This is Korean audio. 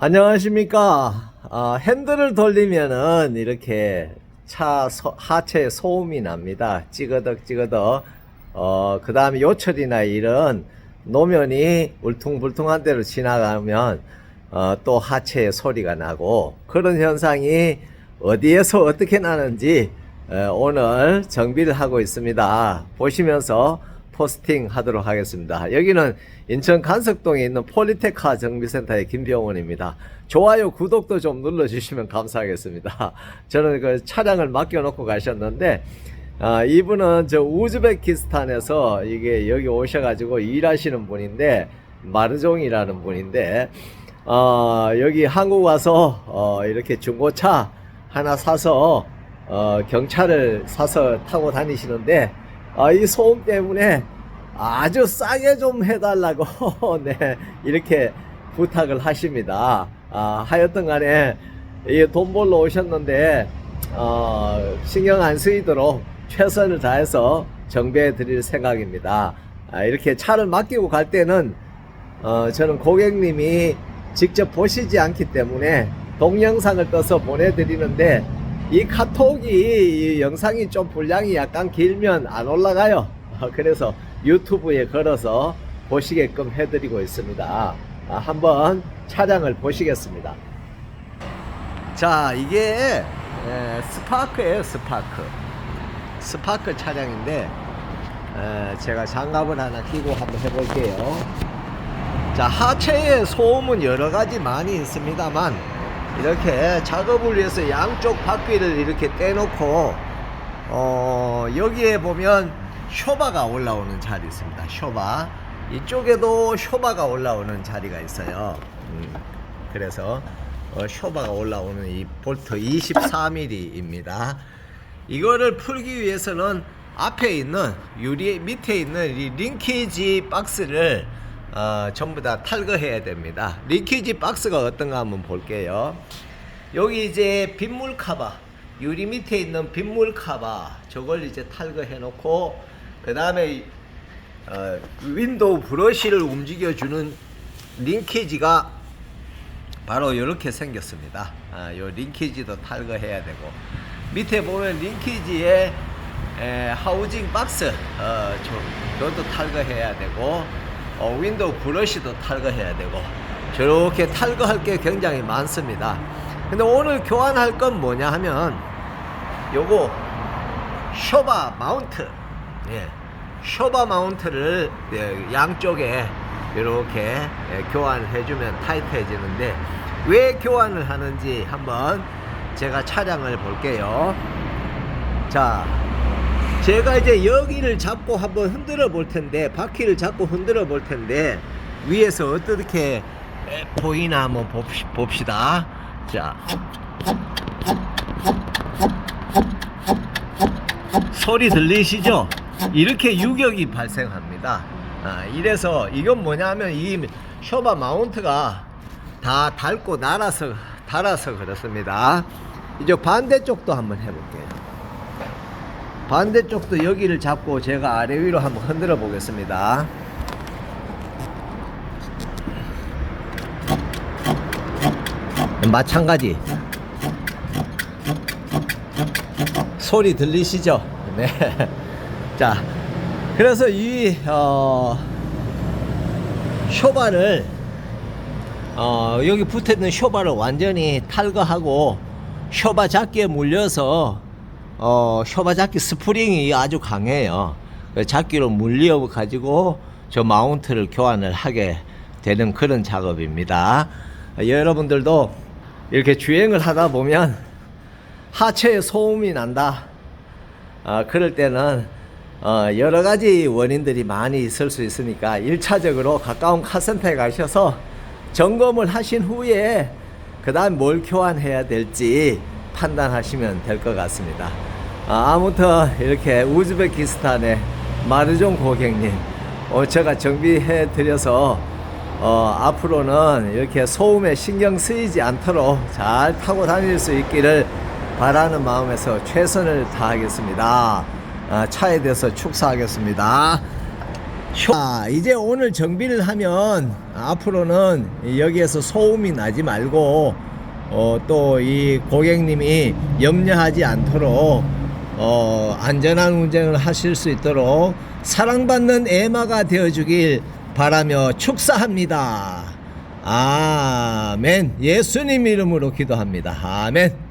안녕하십니까. 아, 핸들을 돌리면은 이렇게 차 소- 하체에 소음이 납니다. 찌그덕 찌그덕. 어, 그 다음에 요철이나 이런 노면이 울퉁불퉁한 대로 지나가면 어, 또 하체에 소리가 나고 그런 현상이 어디에서 어떻게 나는지 어, 오늘 정비를 하고 있습니다. 보시면서 포스팅 하도록 하겠습니다. 여기는 인천 간석동에 있는 폴리테카 정비센터의 김병원입니다. 좋아요, 구독도 좀 눌러주시면 감사하겠습니다. 저는 그 차량을 맡겨놓고 가셨는데, 아, 이분은 저 우즈베키스탄에서 이게 여기 오셔가지고 일하시는 분인데, 마르종이라는 분인데, 어, 여기 한국 와서 어, 이렇게 중고차 하나 사서 어, 경차를 사서 타고 다니시는데 아, 이 소음 때문에 아주 싸게 좀 해달라고 네, 이렇게 부탁을 하십니다. 아, 하여튼 간에 이돈 벌러 오셨는데 어, 신경 안 쓰이도록 최선을 다해서 정비해 드릴 생각입니다. 아, 이렇게 차를 맡기고 갈 때는 어, 저는 고객님이 직접 보시지 않기 때문에 동영상을 떠서 보내드리는데 이 카톡이 이 영상이 좀 분량이 약간 길면 안 올라가요. 어, 그래서 유튜브에 걸어서 보시게끔 해드리고 있습니다. 아, 한번 차량을 보시겠습니다. 자, 이게 에, 스파크예요, 스파크. 스파크 차량인데 에, 제가 장갑을 하나 끼고 한번 해볼게요. 자, 하체의 소음은 여러 가지 많이 있습니다만, 이렇게 작업을 위해서 양쪽 바퀴를 이렇게 떼놓고, 어, 여기에 보면 쇼바가 올라오는 자리 있습니다. 쇼바. 이쪽에도 쇼바가 올라오는 자리가 있어요. 음, 그래서, 어, 쇼바가 올라오는 이 볼트 24mm입니다. 이거를 풀기 위해서는 앞에 있는 유리 밑에 있는 이 링키지 박스를 어, 전부 다 탈거해야 됩니다. 링키지 박스가 어떤가 한번 볼게요. 여기 이제 빗물 카바 유리 밑에 있는 빗물 카바 저걸 이제 탈거해 놓고 그 다음에 어, 윈도우 브러쉬를 움직여 주는 링키지가 바로 이렇게 생겼습니다. 아, 요 링키지도 탈거해야 되고 밑에 보면 링키지에 에, 하우징 박스 어, 저, 이것도 탈거해야 되고 어, 윈도우 브러쉬도 탈거해야 되고 저렇게 탈거할 게 굉장히 많습니다. 근데 오늘 교환할 건 뭐냐 하면 요거 쇼바 마운트 예, 쇼바 마운트를 예, 양쪽에 이렇게 예, 교환해 주면 타이트해지는데 왜 교환을 하는지 한번 제가 차량을 볼게요. 자, 제가 이제 여기를 잡고 한번 흔들어 볼 텐데 바퀴를 잡고 흔들어 볼 텐데 위에서 어떻게 에, 보이나 한번 봅시, 봅시 다. 자, 소리 들리시죠? 이렇게 유격이 발생합니다. 아, 이래서 이건 뭐냐면 이 쇼바 마운트가 다 닳고 날아서 달아서 그렇습니다. 이제 반대쪽도 한번 해볼게요. 반대쪽도 여기를 잡고 제가 아래 위로 한번 흔들어 보겠습니다. 마찬가지. 소리 들리시죠? 네. 자, 그래서 이, 어, 쇼바를, 어, 여기 붙어 있는 쇼바를 완전히 탈거하고, 쇼바 잡기에 물려서, 어, 쇼바 잡기 스프링이 아주 강해요. 그 잡기로 물려 가지고 저 마운트를 교환을 하게 되는 그런 작업입니다. 어, 여러분들도 이렇게 주행을 하다 보면 하체에 소음이 난다. 어, 그럴 때는 어, 여러 가지 원인들이 많이 있을 수 있으니까 1차적으로 가까운 카센터에 가셔서 점검을 하신 후에 그 다음 뭘 교환해야 될지 판단하시면 될 것 같습니다. 아, 아무튼 이렇게 우즈베키스탄의 마르종 고객님 어, 제가 정비해 드려서 어, 앞으로는 이렇게 소음에 신경 쓰이지 않도록 잘 타고 다닐 수 있기를 바라는 마음에서 최선을 다하겠습니다. 아, 차에 대해서 축사하겠습니다. 효- 아, 이제 오늘 정비를 하면 앞으로는 여기에서 소음이 나지 말고 어, 또 이 고객님이 염려하지 않도록 어, 안전한 운전을 하실 수 있도록 사랑받는 에마가 되어주길 바라며 축사합니다. 아멘. 예수님 이름으로 기도합니다. 아멘.